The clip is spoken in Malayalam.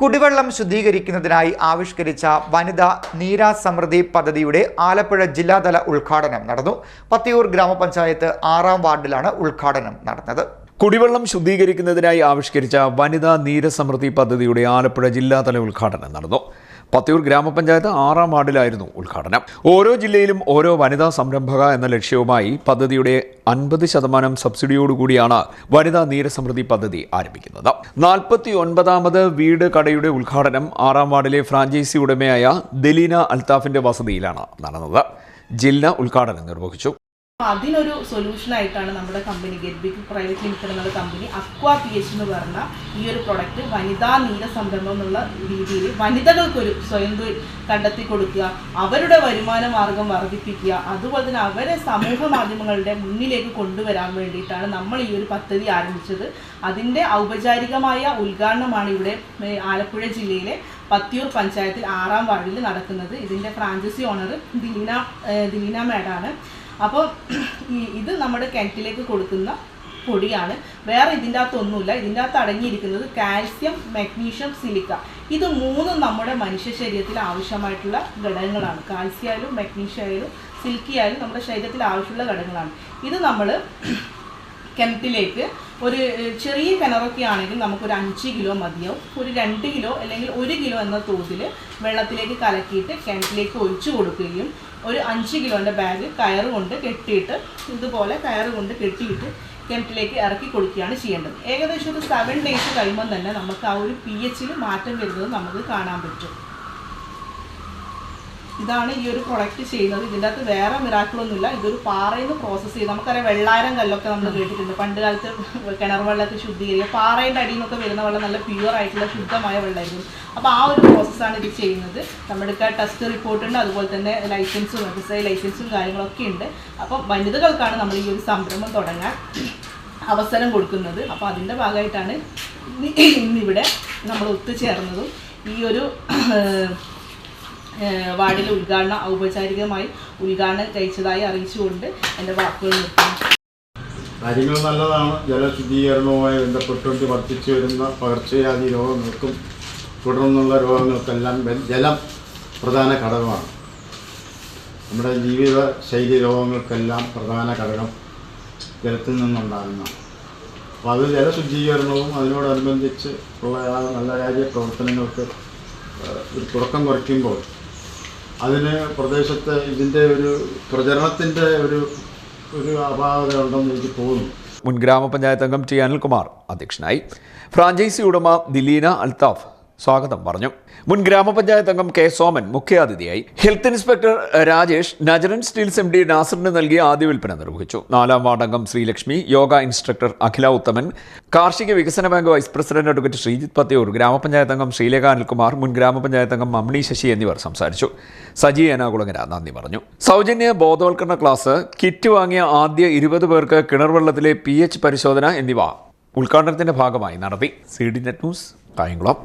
കുടിവെള്ളം ശുദ്ധീകരിക്കുന്നതിനായി ആവിഷ്കരിച്ച വനിതാ നീരാ സമൃദ്ധി പദ്ധതിയുടെ ആലപ്പുഴ ജില്ലാതല ഉദ്ഘാടനം നടന്നു. പത്തിയൂർ ഗ്രാമപഞ്ചായത്ത് ആറാം വാർഡിലാണ് ഉദ്ഘാടനം നടന്നത്. കുടിവെള്ളം ശുദ്ധീകരിക്കുന്നതിനായി ആവിഷ്കരിച്ച വനിതാ നീരസമൃദ്ധി പദ്ധതിയുടെ ആലപ്പുഴ ജില്ലാതല ഉദ്ഘാടനം നടന്നു. പത്തിയൂർ ഗ്രാമപഞ്ചായത്ത് ആറാം വാർഡിലായിരുന്നു ഉദ്ഘാടനം. ഓരോ ജില്ലയിലും ഓരോ വനിതാ സംരംഭക എന്ന ലക്ഷ്യവുമായി പദ്ധതിയുടെ അൻപത് ശതമാനം സബ്സിഡിയോടുകൂടിയാണ് വനിതാ നീരസമൃദ്ധി പദ്ധതി ആരംഭിക്കുന്നത്. നാൽപ്പത്തി ഒൻപതാമത് വീട് കടയുടെ ഉദ്ഘാടനം ആറാം വാർഡിലെ ഫ്രാഞ്ചൈസി ഉടമയായ ദലീന അൽത്താഫിന്റെ വസതിയിലാണ് നടന്നത്. ജില്ല ഉദ്ഘാടനം നിർവഹിച്ചു. അതിനൊരു സൊല്യൂഷൻ ആയിട്ടാണ് നമ്മുടെ company get big private limited എന്നുള്ള കമ്പനി അക്വാ പി എച്ച് എന്ന് പറഞ്ഞ ഈ ഒരു പ്രൊഡക്റ്റ് വനിതാ നീല സംരംഭം എന്നുള്ള രീതിയിൽ വനിതകൾക്കൊരു സ്വയം കണ്ടെത്തി കൊടുക്കുക അവരുടെ വരുമാന മാർഗം വർദ്ധിപ്പിക്കുക അതുപോലെ തന്നെ അവരെ സമൂഹ മാധ്യമങ്ങളുടെ മുന്നിലേക്ക് കൊണ്ടുവരാൻ വേണ്ടിയിട്ടാണ് നമ്മൾ ഈ ഒരു പദ്ധതി ആരംഭിച്ചത്. അതിന്റെ ഔപചാരികമായ ഉദ്ഘാടനമാണ് ഇവിടെ ആലപ്പുഴ ജില്ലയിലെ പത്തിയൂർ പഞ്ചായത്തിൽ ആറാം വാർഡിൽ നടക്കുന്നത്. ഇതിന്റെ ഫ്രാഞ്ചൈസി ഓണർ ദീന ദീന മേഡാണ്. അപ്പോൾ ഇത് നമ്മുടെ കിണറ്റിലേക്ക് കൊടുക്കുന്ന പൊടിയാണ്. വേറെ ഇതിന്റെ അകത്തൊന്നുമില്ല ഇതിന്റെ അകത്ത് അടങ്ങിയിരിക്കുന്നത് കാൽസ്യം മഗ്നീഷ്യം സിലിക്ക. ഇത് മൂന്നും നമ്മുടെ മനുഷ്യ ശരീരത്തിൽ ആവശ്യമായിട്ടുള്ള ഘടകങ്ങളാണ്. കാൽസ്യം മഗ്നീഷ്യം ആയാലും സിൽക്കി ആയാലും നമ്മുടെ ശരീരത്തിൽ ആവശ്യമുള്ള ഘടകങ്ങളാണ്. ഇത് നമ്മൾ കിണറ്റിലേക്ക് ഒരു ചെറിയ കിണറൊക്കെ ആണെങ്കിൽ നമുക്കൊരു അഞ്ച് കിലോ മതിയാവും ഒരു രണ്ട് കിലോ അല്ലെങ്കിൽ ഒരു കിലോ എന്ന തോതിൽ വെള്ളത്തിലേക്ക് കലക്കിയിട്ട് കിണറ്റിലേക്ക് ഒഴിച്ചു കൊടുക്കുകയും ഒരു അഞ്ച് കിലോന്റെ ബാഗ് കയറ് കൊണ്ട് കെട്ടിയിട്ട് ഇതുപോലെ കയറ് കൊണ്ട് കെട്ടിയിട്ട് കിണറ്റിലേക്ക് ഇറക്കി കൊടുക്കുകയാണ് ചെയ്യേണ്ടത്. ഏകദേശം ഒരു സെവൻ ഡേയ്സ് കഴിയുമ്പോൾ തന്നെ നമുക്ക് ആ ഒരു പി എച്ചിൽ മാറ്റം വരുന്നത് നമുക്ക് കാണാൻ പറ്റും. ഇതാണ് ഈ ഒരു പ്രൊഡക്റ്റ് ചെയ്യുന്നത്. ഇതിന്റെ അകത്ത് വേറെ മിറാക്കിളൊന്നുമില്ല ഇതൊരു പാറയിൽ നിന്ന് പ്രോസസ്സ് ചെയ്ത് നമുക്കറിയാം വെള്ളാരം കല്ലൊക്കെ നമ്മൾ കേട്ടിട്ടുണ്ട്. പണ്ട് കാലത്ത് കിണർ വെള്ളമൊക്കെ ശുദ്ധീകരിക്കുക. പാറയുടെ അടിയിൽ നിന്നൊക്കെ വരുന്ന വെള്ളം നല്ല പ്യുവർ ആയിട്ടുള്ള ശുദ്ധമായ വെള്ളമായിരുന്നു. അപ്പോൾ ആ ഒരു പ്രോസസ്സാണ് ഇത് ചെയ്യുന്നത്. നമ്മുടെ ടെസ്റ്റ് റിപ്പോർട്ടുണ്ട് അതുപോലെ തന്നെ ലൈസൻസും ഐ ലൈസൻസും കാര്യങ്ങളൊക്കെ ഉണ്ട്. അപ്പം വനിതകൾക്കാണ് നമ്മൾ ഈ ഒരു സംരംഭം തുടങ്ങാൻ അവസരം കൊടുക്കുന്നത്. അപ്പോൾ അതിന്റെ ഭാഗമായിട്ടാണ് ഇന്ന് ഇന്നിവിടെ നമ്മൾ ഒത്തുചേർന്നതും ഈ ഒരു വാർഡിലെ ഉദ്ഘാടനം ഔപചാരികമായി ഉദ്ഘാടനം കഴിച്ചതായി അറിയിച്ചുകൊണ്ട് എന്റെ വാക്കുകൾ നിർത്തുന്നു. കാര്യങ്ങൾ നല്ലതാണ്. ജലശുദ്ധീകരണവുമായി ബന്ധപ്പെട്ടുകൊണ്ട് വർദ്ധിച്ചു വരുന്ന പകർച്ചവ്യാധി രോഗങ്ങൾക്കും തുടർന്നുള്ള രോഗങ്ങൾക്കെല്ലാം ജലം പ്രധാന ഘടകമാണ്. നമ്മുടെ ജീവിത ശൈലി രോഗങ്ങൾക്കെല്ലാം പ്രധാന ഘടകം ജലത്തിൽ നിന്നുണ്ടാകുന്ന അപ്പോൾ അത് ജലശുദ്ധീകരണവും അതിനോടനുബന്ധിച്ച് ഉള്ള നല്ല കാര്യ പ്രവർത്തനങ്ങൾക്ക് ഒരു തുടക്കം കുറിക്കുമ്പോൾ അതിന് പ്രദേശത്ത് ഇതിന്റെ ഒരു പ്രചരണത്തിന്റെ ഒരു ഒരു അപാകത ഉണ്ടെന്ന് എനിക്ക് തോന്നുന്നു. മുൻ ഗ്രാമപഞ്ചായത്ത് അംഗം ടി അനിൽകുമാർ അധ്യക്ഷനായി. ഫ്രാഞ്ചൈസി ഉടമ ദിലീന അൽത്താഫ് സ്വാഗതം പറഞ്ഞു. മുൻ ഗ്രാമപഞ്ചായത്ത് അംഗം കെ സോമൻ മുഖ്യാതിഥിയായി. Health inspector Rajesh Najran steels M D നാസറിന് നൽകിയ ആദ്യ വിൽപ്പന നിർവഹിച്ചു. നാലാം വാർഡ് അംഗം ശ്രീലക്ഷ്മി യോഗ ഇൻസ്ട്രക്ടർ അഖില ഉത്തമൻ കാർഷിക വികസന bank vice president advocate Sreejith Pathiyoor grama panchayat അംഗം ശ്രീലേഖ അനിൽകുമാർ മുൻ ഗ്രാമപഞ്ചായത്ത് അംഗം മമ്മണി ശശി എന്നിവർ സംസാരിച്ചു. സജി ഏനാകുളങ്ങര നന്ദി പറഞ്ഞു. സൗജന്യ ബോധവൽക്കരണ ക്ലാസ് കിറ്റ് വാങ്ങിയ ആദ്യ ഇരുപത് പേർക്ക് കിണർ വെള്ളത്തിലെ പി പരിശോധന എന്നിവ ഉദ്ഘാടനത്തിന്റെ ഭാഗമായി നടത്തി. C D net news Kayamkulam.